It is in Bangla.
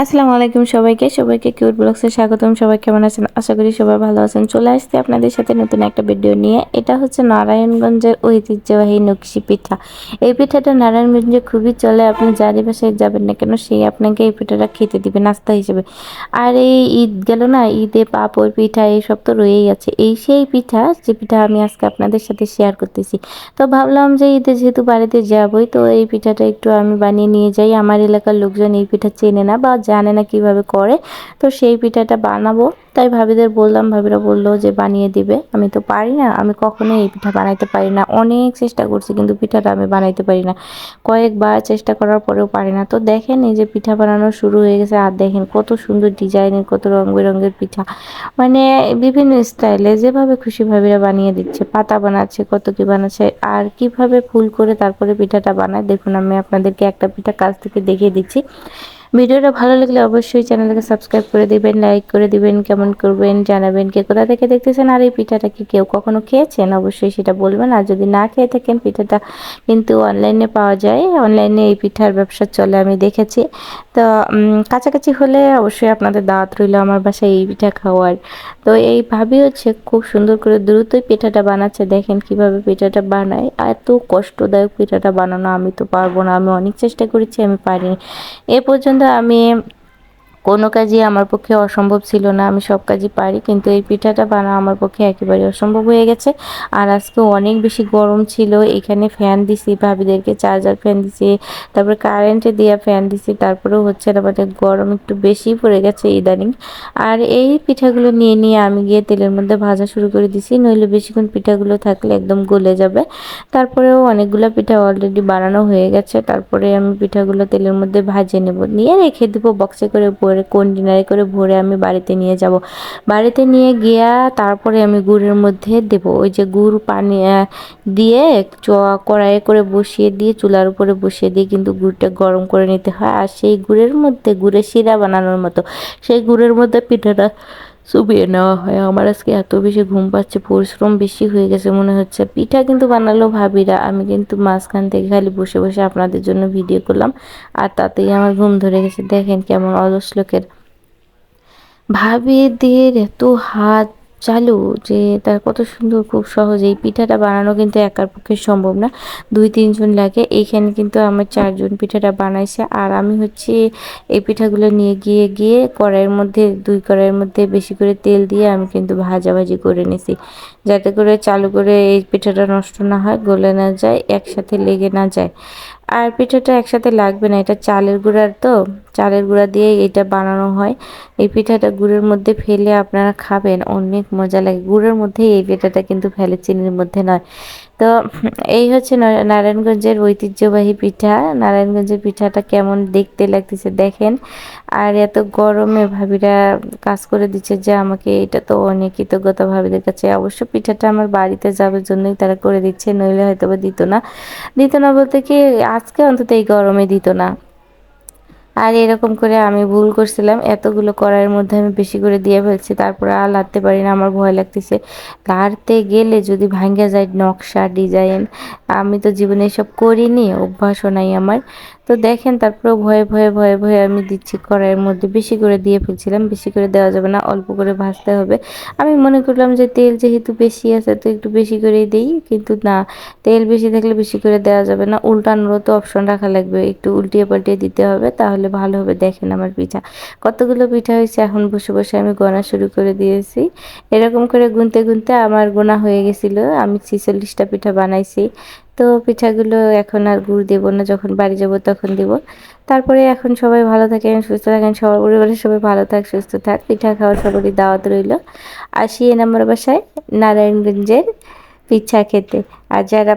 আসসালামু আলাইকুম সবাইকে সবাইকে কিউট ব্লগসে স্বাগতম। সবাই কেমন আছেন? আশা করি সবাই ভালো আছেন। চলে আসছি আপনাদের সাথে নতুন একটা ভিডিও নিয়ে। এটা হচ্ছে নারায়ণগঞ্জের ঐতিহ্যবাহী নকশি পিঠা। এই পিঠাটা নারায়ণগঞ্জে খুবই চলে। আপনি যারই বাসায় যাবেন না কেন, সেই আপনাকে এই পিঠাটা খেতে দিবে, নাস্তা হিসেবে। আর এই ঈদ গেল না, ঈদে পাপড় পিঠা এইসব তো রয়েই আছে। এই সেই পিঠা, যে পিঠা আমি আজকে আপনাদের সাথে শেয়ার করতেছি। তো ভাবলাম যে ঈদে যেহেতু বাড়িতে যাবই, তো এই পিঠাটা একটু আমি বানিয়ে নিয়ে যাই। আমার এলাকার লোকজন এই পিঠা চেনে না বা জানে না কীভাবে করে। তো সেই পিঠাটা বানাবো। তাই ভাবিদের বললাম, ভাবিরা বলল যে বানিয়ে দিবে। আমি তো পারি না। আমি কখনোই এই পিঠা বানাইতে পারি না। অনেক চেষ্টা করছি, কিন্তু পিঠাটা আমি বানাইতে পারি না। কয়েকবার চেষ্টা করার পরেও পারি না। তো দেখেন, এই যে পিঠা বানানো শুরু হয়ে গেছে। আর দেখেন, কত সুন্দর ডিজাইনের, কত রং বেরঙের পিঠা। মানে বিভিন্ন স্টাইলে যেভাবে খুশি ভাবিরা বানিয়ে দিচ্ছে। পাতা বানাচ্ছে, কত কি বানাচ্ছে, আর কীভাবে ফুল করে তারপরে পিঠাটা বানায়। দেখুন, আমি আপনাদেরকে একটা পিঠা কাছ থেকে দেখিয়ে দিচ্ছি। ভিডিওটা ভালো লাগলে অবশ্যই চ্যানেলটাকে সাবস্ক্রাইব করে দিবেন লাইক করে দিবেন কেমন করবেন, জানাবেন কে কোথা থেকে দেখতেছেন আর এই পিঠাটা কি কেউ কখনো খেয়েছেন? অবশ্যই সেটা বলবেন। আর যদি না খেয়ে থাকেন, পিঠাটা কিন্তু অনলাইনে পাওয়া যায়। অনলাইনে এই পিঠার ব্যবসা চলে, আমি দেখেছি। তো কাছাকাছি হলে অবশ্যই আপনাদের দাওয়াত রইল আমার বাসায় এই পিঠা খাওয়ার। তো এই ভাবি হচ্ছে খুব সুন্দর করে দ্রুতই পিঠাটা বানাচ্ছে। দেখেন কীভাবে পিঠাটা বানায়। এত কষ্টদায়ক পিঠাটা বানানো আমি তো পারব না। আমি অনেক চেষ্টা করেছি, আমি পারিনি। এ পর্যন্ত আমি কোনো কাজই আমার পক্ষে অসম্ভব ছিল না, আমি সব কাজই পারি, কিন্তু এই পিঠাটা বানা আমার পক্ষে একেবারে অসম্ভব হয়ে গেছে। আর আজকে অনেক বেশি গরম ছিল, এখানে ফ্যান দিছি, ভাবিদেরকে চার্জার ফ্যান দিছি, তারপরে কারেন্টে দেওয়া ফ্যান দিছি, তারপরেও হচ্ছে না মানে গরম একটু বেশি পড়ে গেছে ইদানিং। আর এই পিঠাগুলো নিয়ে নিয়ে আমি গিয়ে তেলের মধ্যে ভাজা শুরু করে দিছি, নইলে বেশিক্ষণ পিঠাগুলো থাকলে একদম গলে যাবে। তারপরেও অনেকগুলো পিঠা অলরেডি বানানো হয়ে গেছে, তারপরে আমি পিঠাগুলো তেলের মধ্যে ভাজে নেব, নিয়ে রেখে দেবো বক্সে করে করে কন্টেনারে করে ভরে আমি বাড়িতে নিয়ে যাব। বাড়িতে নিয়ে গিয়া তারপরে আমি গুড়ের মধ্যে দেব। ওই যে গুড় পানি দিয়ে চ, কড়াইয়ে করে বসিয়ে দিয়ে, চুলার উপরে বসিয়ে দিয়ে কিন্তু গুড়টা গরম করে নিতে হয়। আর সেই গুড়ের মধ্যে, গুড়ের শিরা বানানোর মতো, সেই গুড়ের মধ্যে পিঠাটা চুবিয়ে নেওয়া হয়। আমার আজকে এত বেশি ঘুম পাচ্ছে, পরিশ্রম বেশি হয়ে গেছে মনে হচ্ছে। পিঠা কিন্তু বানালো ভাবিরা, আমি কিন্তু মাঝখান থেকে খালি বসে বসে আপনাদের জন্য ভিডিও করলাম। আর তাতেই আমার ঘুম ধরে গেছে। দেখেন কেমন অজস লোকের। ভাবিদের এত হাত চালু যে তার কত সুন্দর, খুব সহজ। এই পিঠাটা বানানো কিন্তু একার পক্ষে সম্ভব না। দুই তিনজন লাগে। এইখানে কিন্তু আমার চারজন পিঠাটা বানাইছে। আর আমি হচ্ছে এই পিঠাগুলো নিয়ে গিয়ে গিয়ে কড়াইয়ের মধ্যে, দুই কড়াইয়ের মধ্যে বেশি করে তেল দিয়ে আমি কিন্তু ভাজাভাজি করে নিছি। যাতে করে চালু করে এই পিঠাটা নষ্ট না হয়, গলে না যায়, একসাথে লেগে না যায়। আর পিঠাটা একসাথে লাগবে না, এটা চালের গুঁড়ার তো, চালের গুঁড়া দিয়ে এটা বানানো হয়। এই পিঠাটা গুড়ের মধ্যে ফেলে আপনারা খাবেন, অনেক মজা লাগে। গুড়ের মধ্যেই এই পিঠাটা কিন্তু ফেলে, চিনির মধ্যে নয়। তো এই হচ্ছে নারায়ণগঞ্জের ঐতিহ্যবাহী পিঠা। নারায়ণগঞ্জের পিঠাটা কেমন দেখতে লাগতেছে দেখেন। আর এত গরমে ভাবিরা কাজ করে দিচ্ছে যে আমাকে এটা তো অনেক কৃতজ্ঞতা ভাবিদের কাছে। অবশ্য পিঠাটা আমার বাড়িতে যাবার জন্যই তারা করে দিচ্ছে, নইলে হয়তো বা দিত না। দিত না বলতে কি আজকে অন্তত এই গরমে দিত না। আর এরকম করে আমি ভুল করছিলাম। এতগুলো কড়াইয়ের মধ্যে আমি বেশি করে দিয়ে ফেলছি, তারপরে আর লাড়তে পারি না, আমার ভয় লাগতেছে। লাড়তে গেলে যদি ভাঙ্গা যায় নকশা, ডিজাইন, আমি তো জীবনে এসব করিনি, অভ্যাসও নাই আমার। তো দেখেন তারপরে ভয়ে ভয়ে ভয়ে ভয়ে আমি দিচ্ছি কড়াইয়ের মধ্যে। বেশি করে দিয়ে ফেলছিলাম, বেশি করে দেওয়া যাবে না, অল্প করে ভাজতে হবে। আমি মনে করলাম যে তেল যেহেতু বেশি আছে, তো একটু বেশি করেই দিই, কিন্তু না, তেল বেশি থাকলে বেশি করে দেওয়া যাবে না। উল্টানোরও তো অপশন রাখা লাগবে, একটু উল্টিয়ে পাল্টিয়ে দিতে হবে, তাহলে ভালো হবে। দেখেন আমার পিঠা, কতগুলো পিঠা হয়েছে, এখন বসে বসে আমি গোনা শুরু করে দিয়েছি। এরকম করে গুনতে গুনতে আমার গোনা হয়ে গেছিল। আমি ছিচল্লিশটা পিঠা বানাইছি। তো পিঠাগুলো এখন আর গুড় দেবো না, যখন বাড়ি যাব তখন দেব। তারপরে এখন সবাই ভালো থাকেন, সুস্থ থাকেন, সবার পরিবারের সবাই ভালো থাক, সুস্থ থাক। পিঠা খাওয়ার সবারই দাওয়াত রইল। আসি এ নম্বর বাসায়, নারায়ণগঞ্জের পিঠা খেতে। আর যারা